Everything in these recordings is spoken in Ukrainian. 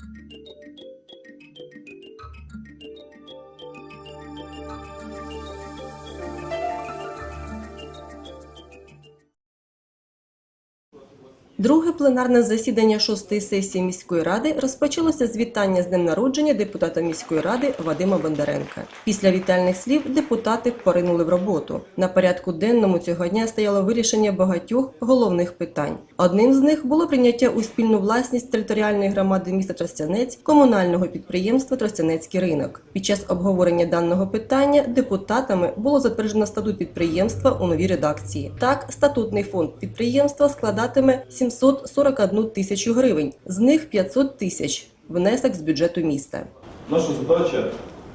Thank you. Друге пленарне засідання шостої сесії міської ради розпочалося з вітання з днем народження депутата міської ради Вадима Бондаренка. Після вітальних слів депутати поринули в роботу. На порядку денному цього дня стояло вирішення багатьох головних питань. Одним з них було прийняття у спільну власність територіальної громади міста Тростянець комунального підприємства Тростянецький ринок. Під час обговорення даного питання депутатами було затверджено статут підприємства у новій редакції. Так, статутний фонд підприємства складатиме 741 тисячу гривень, з них 500 тисяч внесок з бюджету міста. Наша задача,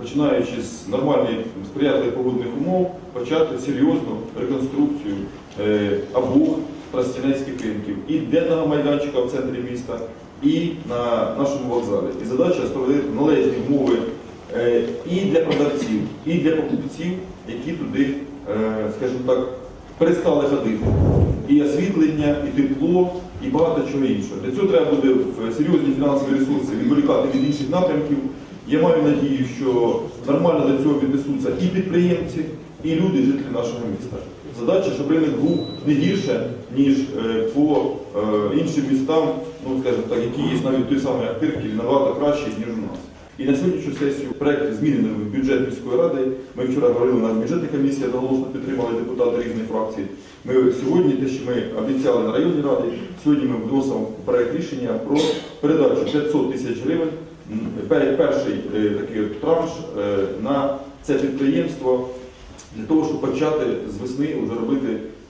починаючи з нормальних сприятливих погодних умов, почати серйозну реконструкцію е, обох тростянецьких ринків і денного майданчика в центрі міста, і на нашому вокзалі. І задача створити належні умови е, і для продавців, і для покупців, які туди, е, скажімо так, перестали ходити. І освітлення, і тепло, і багато чого іншого. Для цього треба буде серйозні фінансові ресурси відволікати від інших напрямків. Я маю надію, що нормально до цього віднесуться і підприємці, і люди, жителі нашого міста. Задача, щоб ринок був не гірше, ніж е, по е, іншим містам, ну скажімо так, які є навіть той самий Ахтирки, набагато краще, ніж. І на сьогоднішню сесію проект змінений в бюджет міської ради. Ми вчора говорили на бюджетній комісії, одноголосно підтримали депутати різних фракцій. Ми сьогодні, те, що ми обіцяли на районній раді, сьогодні ми вносимо проект рішення про передачу 500 тисяч гривень. Перший е, такий транш е, на це підприємство для того, щоб почати з весни вже робити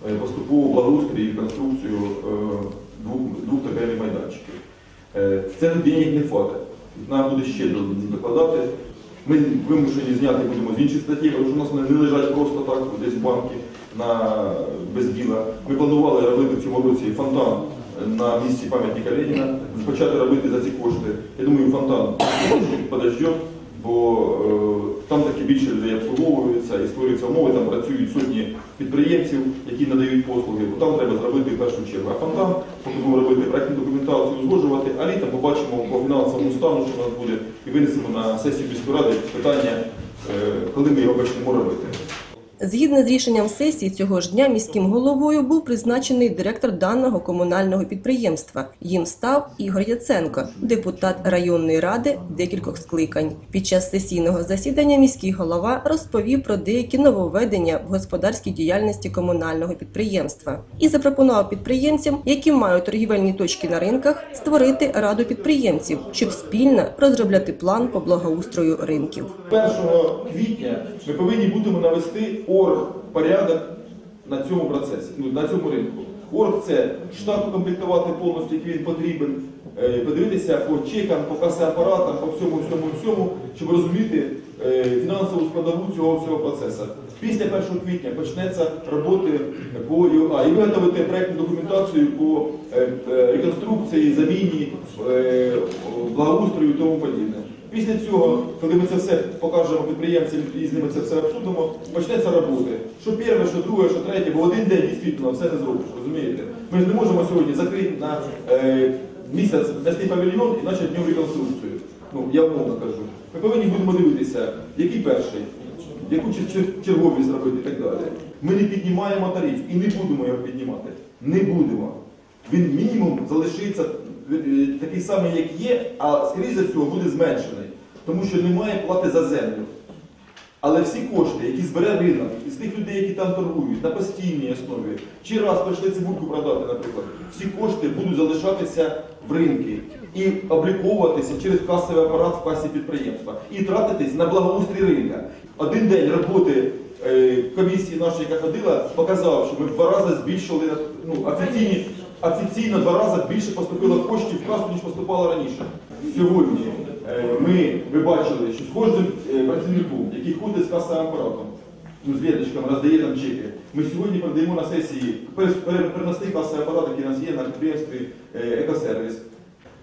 е, поступову благоустрій і реконструкцію е, двох, двох торгівельних майданчиків. Це денег не хватить. Нам буде ще докладати. Ми вимушені зняти будемо з інших статті, тому що у нас не лежать просто так десь банки на без діла. Ми планували робити в цьому році фонтан на місці пам'ятника Леніна, почати робити за ці кошти. Я думаю, фонтан подождет, бо е, там таки більше людей обслуговуються і створюються умови, там працюють сотні підприємців, які надають послуги, бо там треба зробити в першу чергу. А фонтан, будемо робити проєктну документацію, узгоджувати, а літом побачимо по фінансовому стану, що у нас буде, і винесемо на сесію міської ради питання, е, коли ми його почнемо робити. Згідно з рішенням сесії цього ж дня міським головою був призначений директор даного комунального підприємства. Їм став Ігор Яценко, депутат районної ради декількох скликань. Під час сесійного засідання міський голова розповів про деякі нововведення в господарській діяльності комунального підприємства і запропонував підприємцям, які мають торгівельні точки на ринках, створити раду підприємців, щоб спільно розробляти план по благоустрою ринків. 1 квітня ми повинні будемо навести орг порядок на цьому процесі, ну, на цьому ринку. Орг це штат укомплектувати повністю, який він потрібен, е, подивитися по чекам, по касеапаратам, по всьому, всьому, всьому, щоб розуміти е, фінансову складову цього всього процесу. Після 1 квітня почнеться роботи по ЮА і виготовити проєктну документацію по е, реконструкції, заміні, благоустрою і тому подібне. Після цього, коли ми це все покажемо підприємцям і з ними це все обсудимо, почнеться роботи. Що перше, що друге, що третє, бо один день дійсно все не зробиш, розумієте? Ми ж не можемо сьогодні закрити на е, місяць нести павільйон і почати нього реконструкцію. Ну, я умовно кажу. Ми повинні будемо дивитися, який перший, яку чер- чер- черговість зробити і так далі. Ми не піднімаємо тариф і не будемо його піднімати. Не будемо. Він мінімум залишиться такий самий, як є, а скоріше всього буде зменшений, тому що немає плати за землю. Але всі кошти, які збере ринок, із тих людей, які там торгують на постійній основі, чи раз прийшли цибульку продати, наприклад, всі кошти будуть залишатися в ринки і обліковуватися через касовий апарат в касі підприємства і тратитись на благоустрій ринка. Один день роботи е, комісії нашої, яка ходила, показав, що ми в два рази збільшили ну, офіційні, офіційно два рази більше поступило коштів в касу, ніж поступало раніше. Сьогодні е, ми ви бачили, що з кожним е, працівником, який ходить з касовим апаратом, ну, з віточками, роздає там чеки, ми сьогодні передаємо на сесії перенести касовий апарат, який у нас є на підприємстві е, екосервіс.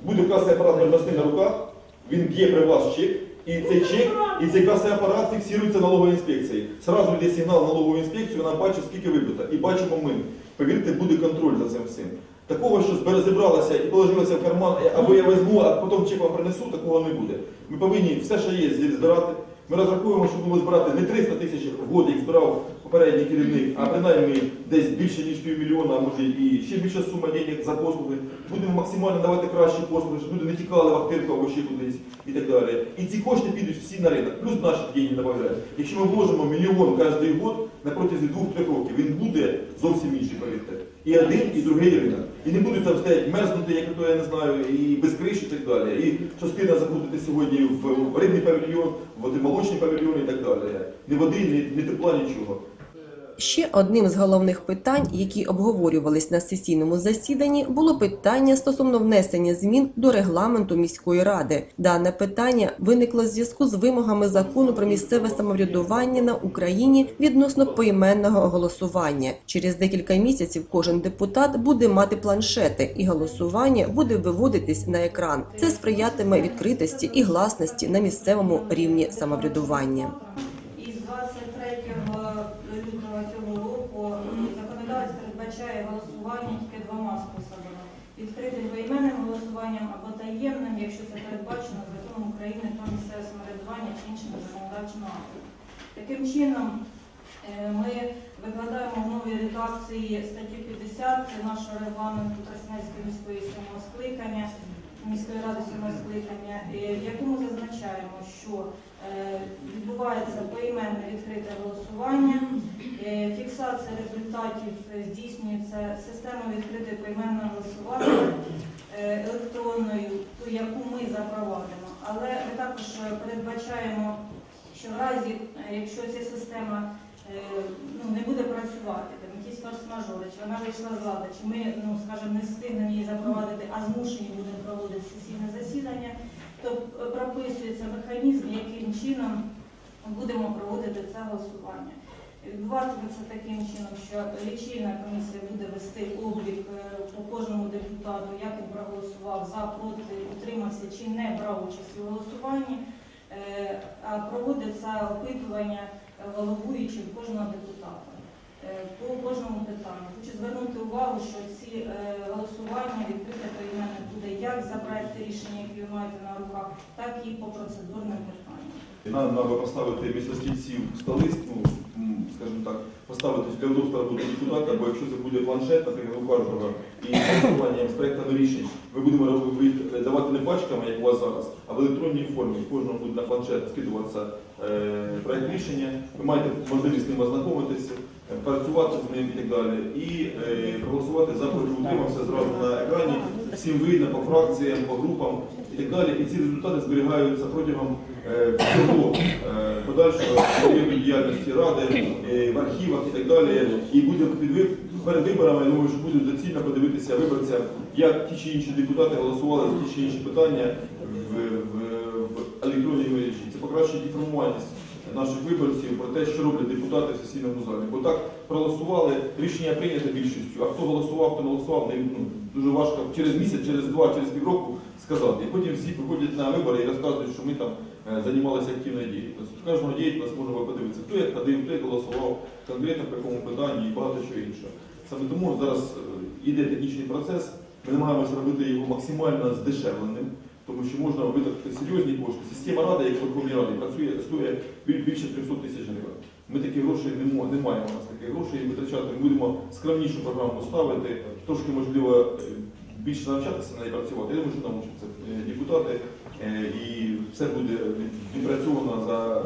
Буде касовий апарат перенести на руках, він б'є при вас чек, і цей чек, і цей касовий апарат фіксується налоговою інспекцією. Сразу йде сигнал налогову інспекцію, вона бачить, скільки вибито. І бачимо ми. Повірте, буде контроль за цим всім. Такого, що збере- і положилося в карман, е, або я візьму, а потім чек вам принесу, такого не буде. Ми повинні все, що є, збирати. Ми розраховуємо, що будемо збирати не 300 тисяч в год, як збирав попередній керівник, а принаймні десь більше ніж півмільйона, а може і ще більша сума денег за послуги. Будемо максимально давати кращі послуги, щоб люди не тікали в Ахтирку або ще кудись і так далі. І ці кошти підуть всі на ринок, плюс наші деньги додають. Якщо ми вложимо мільйон кожен год на протязі двох-трьох років, він буде зовсім інший, повірте. І один, і другий ринок. І не будуть там стоять мерзнути, як то я не знаю, і без криші і так далі. І частина заходити сьогодні в рибний павільйон, в молочний павільйон і так далі. Ні води, ні, ні тепла, нічого. Ще одним з головних питань, які обговорювались на сесійному засіданні, було питання стосовно внесення змін до регламенту міської ради. Дане питання виникло в зв'язку з вимогами закону про місцеве самоврядування на Україні відносно поіменного голосування. Через декілька місяців кожен депутат буде мати планшети, і голосування буде виводитись на екран. Це сприятиме відкритості і гласності на місцевому рівні самоврядування. Із 23 лютого цього року законодавець передбачає голосування тільки двома способами: відкритим поіменним голосуванням або таємним, якщо це передбачено законом України про місцеве самоврядування чи іншими законодавчими. Таким чином, е, ми викладаємо в новій редакції статтю 50 нашого регламенту Красненської міської сьомого скликання, міської ради сьомого скликання, е, в якому зазначаємо, що е, відбувається поіменне відкрите голосування, фіксація результатів здійснюється системою відкритої поіменного голосування електронною, ту, яку ми запровадимо. Але ми також передбачаємо, що в разі, е, якщо ця система е, ну, не буде працювати, там якісь форс-мажори, чи вона вийшла з ладу, чи ми, ну, скажімо, не встигнемо її запровадити, а змушені будемо проводити сесійне засідання, то е, прописується механізм, яким чином будемо проводити це голосування. Відбуватиметься таким чином, що лічильна комісія буде вести облік по кожному депутату, як він проголосував за, проти, утримався чи не брав участь у голосуванні, а проводиться опитування е, головуючим кожного депутата е, по кожному питанню. Хочу звернути увагу, що ці е, голосування відкрите поіменне буде як за проекти рішення, які ви маєте на руках, так і по процедурним питанням. Нам треба поставити місто стільців столиць, скажімо так, поставити для удобства роботи депутата, бо якщо це буде планшет, наприклад, у кожного, і голосуванням з проектами рішень, ми будемо робити- давати не пачками, як у вас зараз, а в електронній формі. Кожному буде на планшет скидуватися е, проект рішення, ви маєте можливість з ним ознайомитися, е, працювати з ним і так далі. І е, проголосувати за проти утримався зразу на екрані, всім видно по фракціям, по групам і так далі. І ці результати зберігаються протягом всього е, подальшого діяльності ради, е, в архівах і так далі. І буде під перед виборами, я думаю, що буде доцільно подивитися виборцям, як ті чи інші депутати голосували за ті чи інші питання в, в, в електронній мережі. Це покращить інформованість наших виборців про те, що роблять депутати в сесійному залі. Бо так проголосували, рішення прийнято більшістю, а хто голосував, хто голосував, не, ну, дуже важко через місяць, через два, через півроку сказати. І потім всі приходять на вибори і розказують, що ми там е, займалися активною діяльністю. Кожного діяльність можна подивитися, хто як ходив, хто як голосував, конкретно по якому питанні і багато чого іншого. Саме тому зараз е, йде технічний процес, ми намагаємося робити його максимально здешевленим, тому що можна витратити серйозні кошти. Система ради, як в Верховній Раді, працює, стоїть більше 300 тисяч гривень. Ми такі гроші не, не маємо у нас таких грошей витрачати. Ми будемо скромнішу програму ставити, трошки можливо е, більше навчатися на неї працювати. Я думаю, що навчаться е, депутати е, і все буде відпрацьовано за е,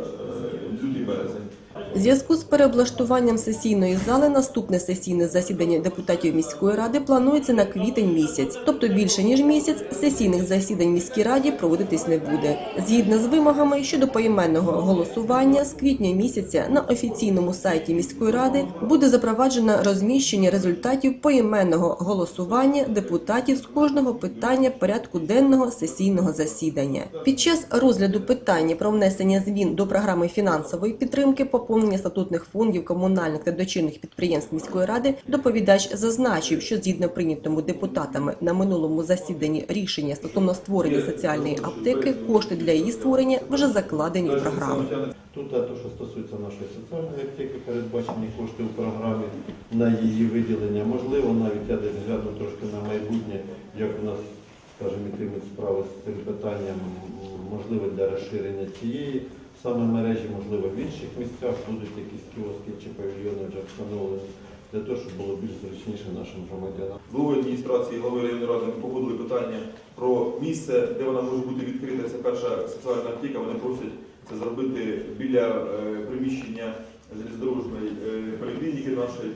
лютий березень. Зв'язку з переоблаштуванням сесійної зали наступне сесійне засідання депутатів міської ради планується на квітень місяць, тобто більше ніж місяць сесійних засідань міській раді проводитись не буде. Згідно з вимогами щодо поіменного голосування, з квітня місяця на офіційному сайті міської ради буде запроваджено розміщення результатів поіменного голосування депутатів з кожного питання порядку денного сесійного засідання. Під час розгляду питання про внесення змін до програми фінансової підтримки по поповнення статутних фондів комунальних та дочірних підприємств міської ради, доповідач зазначив, що згідно прийнятому депутатами на минулому засіданні рішення стосовно створення соціальної аптеки, кошти для її створення вже закладені в програму. Тут те, що стосується нашої соціальної аптеки, передбачені кошти у програмі на її виділення. Можливо, навіть я десь гляну трошки на майбутнє, як у нас, скажімо, йтимуть справи з цим питанням, можливо, для розширення цієї саме мережі, можливо, в інших місцях будуть якісь кіоски чи павільйони вже встановлені, для того, щоб було більш зручніше нашим громадянам. Голови адміністрації, голови районної ради погодили питання про місце, де вона може бути відкрита. Це перша соціальна аптека. Вони просять це зробити біля е, приміщення залізнодорожної е, поліклініки нашої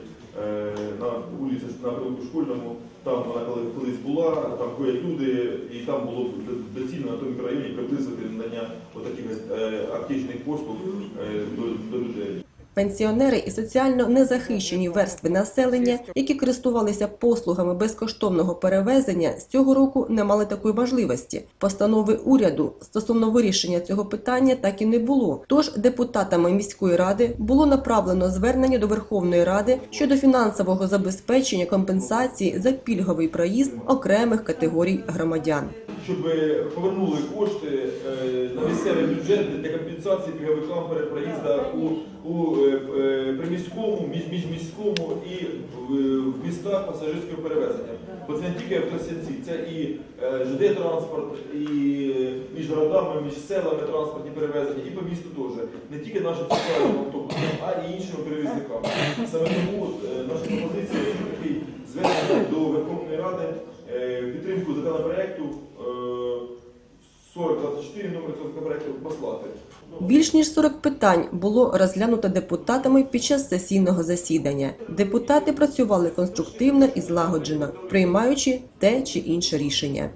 на вулиці на провулку школьному. Там вона колись була, там ходять люди, і там було доцільно на тому мікрорайоні приблизити надання отаких е, аптечних послуг е, до людей. Пенсіонери і соціально незахищені верстви населення, які користувалися послугами безкоштовного перевезення, з цього року не мали такої можливості. Постанови уряду стосовно вирішення цього питання так і не було. Тож депутатами міської ради було направлено звернення до Верховної Ради щодо фінансового забезпечення компенсації за пільговий проїзд окремих категорій громадян. Щоб повернули кошти е, на місцевий бюджет для компенсації пільговикам перед проїзду у, у е, е, приміському, між, міжміському і в, містах пасажирського перевезення. Бо це не тільки в Тростянці, це і е, ЖД-транспорт, і між городами, між селами транспортні перевезення, і по місту теж. Не тільки нашим соціальним автобусам, а й іншими перевізниками. Саме тому наша пропозиція такий звернення до Верховної Ради підтримку законопроекту е, 4024 номер цього законопроекту послати. Більш ніж 40 питань було розглянуто депутатами під час сесійного засідання. Депутати працювали конструктивно і злагоджено, приймаючи те чи інше рішення.